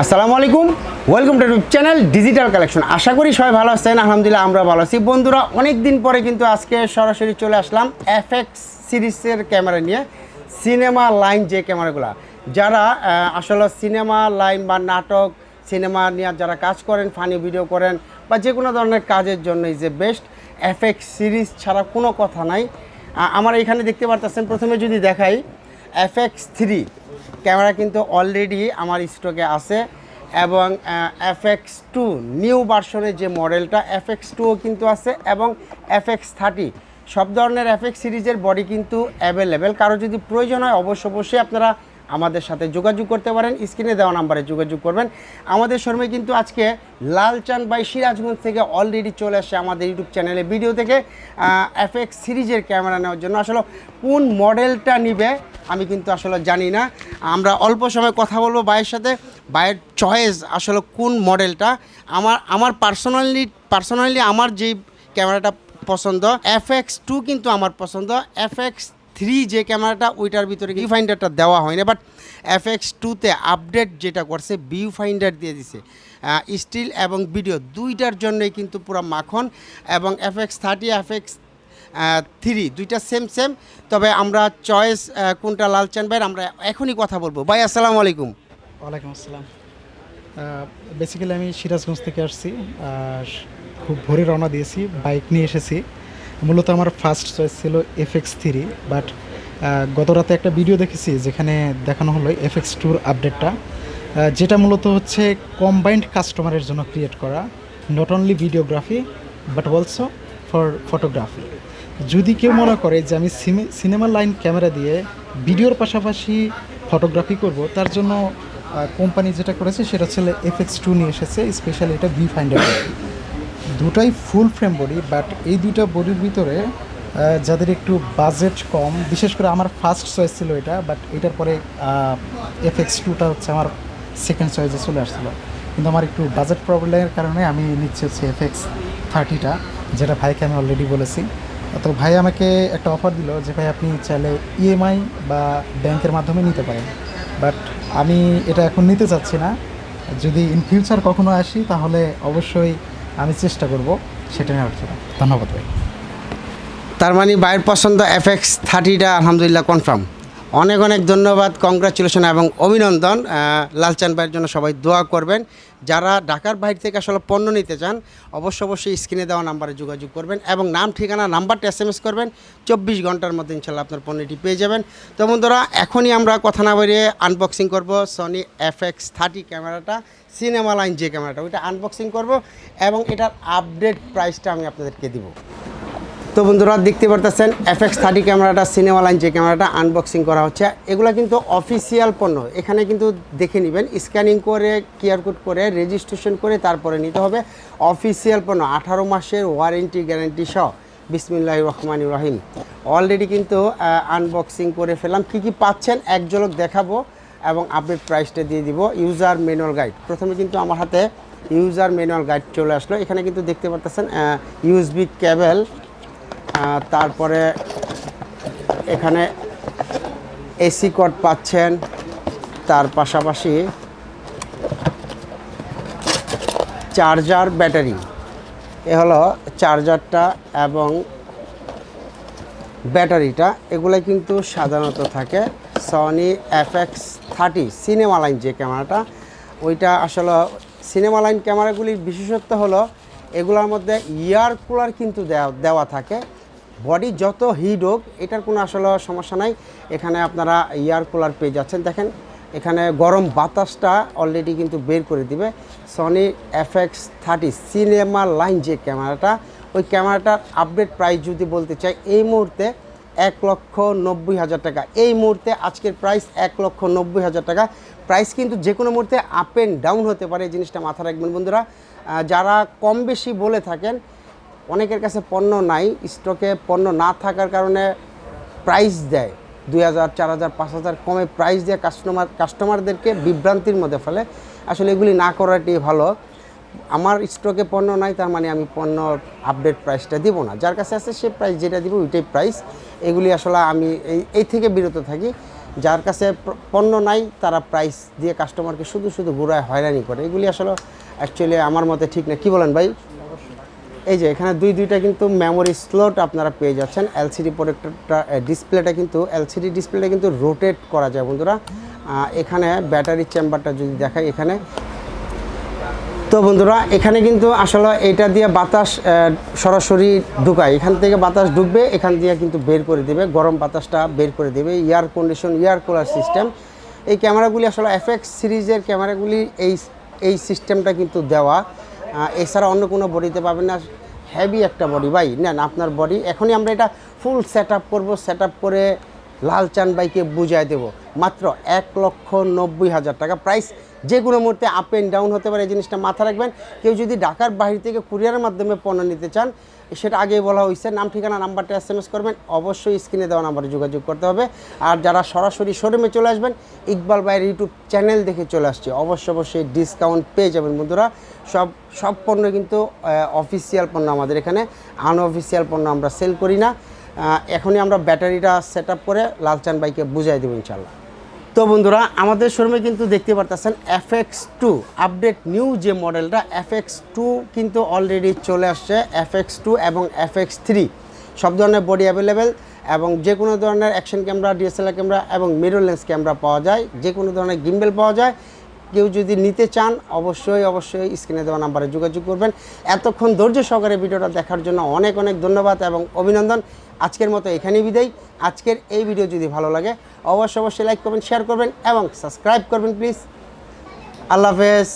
আসসালামু আলাইকুম। Welcome to YouTube channel digital collection আশা করি সবাই ভালো আছেন, আলহামদুলিল্লাহ আমরা ভালো আছি। বন্ধুরা অনেক দিন পরে কিন্তু আজকে সরাসরি চলে আসলাম এফএক্স সিরিজের ক্যামেরা নিয়ে, সিনেমা লাইন যে ক্যামেরাগুলো। যারা আসলে সিনেমা লাইন বা নাটক, সিনেমা নিয়ে যারা কাজ করেন ফানি ভিডিও করেন, বা যে কোনো ধরনের কাজের জন্য এ বেস্ট এফএক্স সিরিজ ছাড়া কোনো কথা নাই। আমার এখানে দেখতে পারতেছেন, প্রথমে যদি দেখাই এফএক্স থ্রি ক্যামেরা কিন্তু অলরেডি আমার স্টকে আছে এবং এফ এক্স টু নিউ ভার্সনের যে মডেলটা এফ এক্স টুও কিন্তু আছে এবং এফ এক্স থার্টি সব ধরনের এফ এক্স সিরিজের বডি কিন্তু অ্যাভেলেবেল কারও যদি প্রয়োজন হয় অবশ্য অবশ্যই আপনারা আমাদের সাথে যোগাযোগ করতে পারেন। স্ক্রিনে দেওয়া নাম্বারে যোগাযোগ করবেন। আমাদের শর্মে কিন্তু আজকে লালচাঁদ বাই সিরাজগঞ্জ থেকে অলরেডি চলে আসে আমাদের ইউটিউব চ্যানেলে ভিডিও থেকে। এফএক্স সিরিজের ক্যামেরা নেওয়ার জন্য। আসলে কোন মডেলটা নিবে, আমি কিন্তু আসলে জানি না। আমরা অল্প সময় কথা বলব ভাইয়ের সাথে। ভাইয়ের চয়েস আসলে কোন মডেলটা আমার আমার পার্সোনালি পার্সোনালি আমার যেই ক্যামেরাটা পছন্দ এফ এক্স টু কিন্তু আমার পছন্দ। এফ এক্স থ্রি যে ক্যামেরাটা ওইটার ভিতরে ভিউ ফাইন্ডারটা দেওয়া হয় না বাট এফ এক্স টুতে আপডেট যেটা করছে ভিউ ফাইন্ডার দিয়ে দিছে। স্টিল এবং ভিডিও দুইটার জন্যই কিন্তু পুরো মাখন এবং F X thirty F X three দুইটা সেম সেম তবে আমরা চয়েস কোনটা লালচান ভাইয়ের, আমরা এখনই কথা বলব। ভাই, আসসালামু আলাইকুম। ওয়ালাইকুম আসসালাম। বেসিক্যালি আমি সিরাজগঞ্জ থেকে আসছি খুব ভোরে রওনা দিয়েছি বাইক নিয়ে এসেছি। মূলত আমার ফার্স্ট চয়েস ছিল এফ এক্স থ্রি বাট গত রাতে একটা ভিডিও দেখেছি যেখানে দেখানো হলো এফ এক্স টুর আপডেটটা যেটা মূলত হচ্ছে কম্বাইন্ড কাস্টমারের জন্য ক্রিয়েট করা not only videography but also for photography যদি কেউ মনে করে যে আমি সিনেমা লাইন ক্যামেরা দিয়ে ভিডিওর পাশাপাশি ফটোগ্রাফি করব, তার জন্য কোম্পানি যেটা করেছে সেটা হচ্ছে এফ এক্স টু নিয়ে এসেছে স্পেশালি এটা ভি ফাইন্ডার দুটাই ফুল ফ্রেম বডি বাট এই দুইটা বডির ভিতরে যাদের একটু বাজেট কম, বিশেষ করে আমার ফার্স্ট চয়েস ছিল এটা বাট এটার পরে এফ এক্স টুটা হচ্ছে আমার সেকেন্ড চয়েসে চলে আসছিল। কিন্তু আমার একটু বাজেট প্রবলেমের কারণে আমি নিচ্ছি হচ্ছে এফ এক্স থার্টিটা যেটা ভাইকে আমি অলরেডি বলেছি। তো ভাই আমাকে একটা অফার দিল যে, ভাই, আপনি চাইলে ইএমআই বা ব্যাংকের মাধ্যমে নিতে পারেন। বাট আমি এটা এখন নিতে চাচ্ছি না। যদি ইন ফিউচার কখনো আসি, তাহলে অবশ্যই আমি চেষ্টা করব সেটা নেওয়ার জন্য। ধন্যবাদ ভাই। তার মানে বাইর পছন্দ এফ এক্স থার্টিটা আলহামদুলিল্লাহ কনফার্ম অনেক অনেক ধন্যবাদ কংগ্রাচুলেশন এবং অভিনন্দন লালচান ভাইয়ের জন্য সবাই দোয়া করবেন। যারা ঢাকার বাইরে থেকে আসলে পণ্য নিতে চান অবশ্য অবশ্যই স্ক্রিনে দেওয়া নাম্বারে যোগাযোগ করবেন এবং নাম, ঠিকানা, নাম্বারটা এস এম এস করবেন। চব্বিশ ঘণ্টার মধ্যে ইনশাল্লাহ আপনার পণ্যটি পেয়ে যাবেন। তো বন্ধুরা, এখনই আমরা কথা না বেরিয়ে আনবক্সিং করব সনি এফ এক্স থার্টি ক্যামেরাটা সিনেমা লাইন যে ক্যামেরাটা, ওইটা আনবক্সিং করব এবং এটার আপডেট প্রাইসটা আমি আপনাদেরকে দিব। তো বন্ধুরা দেখতে পারতেছেন এফ এক্স থার্টি ক্যামেরাটা সিনেমা লাইন যে ক্যামেরাটা আনবক্সিং করা হচ্ছে। এগুলো কিন্তু অফিসিয়াল পণ্য। এখানে কিন্তু দেখে নেবেন স্ক্যানিং করে কিউআর কোড করে রেজিস্ট্রেশন করে তারপরে নিতে হবে। অফিসিয়াল পণ্য, আঠারো মাসের ওয়ারেন্টি গ্যারেন্টি সহ। বিসমিল্লাহ রহমান রহিম। অলরেডি কিন্তু আনবক্সিং করে ফেলাম কি কি পাচ্ছেন এক ঝলক দেখাবো এবং আপডেট প্রাইসটা দিয়ে দিব। ইউজার ম্যানুয়াল গাইড প্রথমে কিন্তু আমার হাতে ইউজার ম্যানুয়াল গাইড চলে আসলো। এখানে কিন্তু দেখতে পারতেছেন ইউএসবি কেবল তারপরে এখানে এসি কোড পাচ্ছেন। তার পাশাপাশি চার্জার ব্যাটারি। এ হলো চার্জারটা এবং ব্যাটারিটা। এগুলো কিন্তু সাধারণত থাকে Sony F X thirty, cinema line যে ক্যামেরাটা। ওইটা আসলে সিনেমা লাইন ক্যামেরাগুলির বিশেষত্ব হলো এগুলোর মধ্যে ইয়ার কুলার কিন্তু দেওয়া দেওয়া থাকে। বডি যত হিট হোক, এটার কোনো আসলে সমস্যা নাই। এখানে আপনারা এয়ার কুলার পেয়ে যাচ্ছেন। দেখেন, এখানে গরম বাতাসটা অলরেডি কিন্তু বের করে দিবে। Sony F X thirty cinema line যে ক্যামেরাটা, ওই ক্যামেরাটার আপডেট প্রাইস যদি বলতে চাই, এই মুহূর্তে এক লক্ষ নব্বই হাজার টাকা। এই মুহূর্তে আজকের প্রাইস এক লক্ষ নব্বই হাজার টাকা। প্রাইস কিন্তু যে কোনো মুহূর্তে আপ অ্যান্ড ডাউন হতে পারে, এই জিনিসটা মাথা রাখবেন বন্ধুরা। যারা কম বেশি বলে থাকেন অনেকের কাছে পণ্য নাই স্টকে পণ্য না থাকার কারণে প্রাইস দেয়। দুই হাজার, চার হাজার, পাঁচ হাজার কমে প্রাইস দিয়ে কাস্টমার কাস্টমারদেরকে বিভ্রান্তির মধ্যে ফেলে। আসলে এগুলি না করাটি ভালো। আমার স্টকে পণ্য নাই, তার মানে আমি পণ্য আপডেট প্রাইসটা দিব না। যার কাছে আছে, সে প্রাইস যেটা দিব, ওইটাই প্রাইস এগুলি আসলে আমি এই এই থেকে বিরত থাকি। যার কাছে পণ্য নাই, তারা প্রাইস দিয়ে কাস্টমারকে শুধু শুধু ঘুরায় হয়রানি করে। এগুলি আসলে অ্যাকচুয়ালি আমার মতে ঠিক না। কি বলেন ভাই? এই যে এখানে দুই দুইটা কিন্তু মেমোরি স্লট আপনারা পেয়ে যাচ্ছেন। এলসিডি প্রোডাক্টটা ডিসপ্লেটা কিন্তু এলসিডি ডিসপ্লেটা কিন্তু রোটেট করা যায় বন্ধুরা। এখানে ব্যাটারি চেম্বারটা যদি দেখাই এখানে। তো বন্ধুরা, এখানে কিন্তু আসলে এটা দিয়ে বাতাস সরাসরি ঢুকায়। এখান থেকে বাতাস ঢুকবে, এখান দিয়ে কিন্তু বের করে দেবে। গরম বাতাসটা বের করে দেবে। Air condition air cooler system এই ক্যামেরাগুলি আসলে এফএক্স সিরিজের ক্যামেরাগুলি এই এই সিস্টেমটা কিন্তু দেওয়া। এছাড়া অন্য কোনো বডিতে পাবেন না। হ্যাভি একটা বডি ভাই। নেন, আপনার বডি এখনই আমরা এটা ফুল সেট আপ করব সেট আপ করে লালচান বাইকে বুঝাই দেব। মাত্র এক লক্ষ নব্বই হাজার টাকা প্রাইস যে কোনো মুহূর্তে আপ অ্যান্ড ডাউন হতে পারে, এই জিনিসটা মাথা রাখবেন। কেউ যদি ঢাকার বাহির থেকে কুরিয়ারের মাধ্যমে পণ্য নিতে চান, সেটা আগেই বলা হয়েছে। নাম, ঠিকানা, নাম্বারটা এস এম এস করবেন। অবশ্যই স্ক্রিনে দেওয়া নাম্বারে যোগাযোগ করতে হবে। আর যারা সরাসরি শোরুমে চলে আসবেন, ইকবাল ভাইয়ের ইউটিউব চ্যানেল দেখে চলে আসছে, অবশ্য, অবশ্যই ডিসকাউন্ট পেয়ে যাবেন বন্ধুরা। সব সব পণ্য কিন্তু অফিসিয়াল পণ্য আমাদের এখানে। আনঅফিসিয়াল পণ্য আমরা সেল করি না। এখনই আমরা ব্যাটারিটা সেট করে লালচান বাইকে বুঝাই দেবো ইনশাল্লাহ তো বন্ধুরা, আমাদের শোরুমে কিন্তু দেখতে পারতেছেন F X two. Update new যে মডেলটা এফ এক্স টু কিন্তু অলরেডি চলে আসছে এফ এক্স টু এবং এফ এক্স থ্রি। সব ধরনের বডি অ্যাভেলেবেল এবং যে কোনো ধরনের অ্যাকশন ক্যামেরা ডিএসএলআর ক্যামেরা এবং মিরর লেন্স ক্যামেরা পাওয়া যায়, যে কোনো ধরনের গিম্বেল পাওয়া যায়। কেউ যদি নিতে চান, অবশ্যই অবশ্যই স্ক্রিনে দেওয়া নাম্বারে যোগাযোগ করবেন। এতক্ষণ ধৈর্য সহকারে ভিডিওটা দেখার জন্য অনেক অনেক ধন্যবাদ এবং অভিনন্দন। আজকের মতো এখানেই বিদায়। আজকের এই ভিডিও যদি ভালো লাগে, অবশ্যই অবশ্যই লাইক করবেন শেয়ার করবেন এবং সাবস্ক্রাইব করবেন প্লিজ আল্লাহ হাফেজ।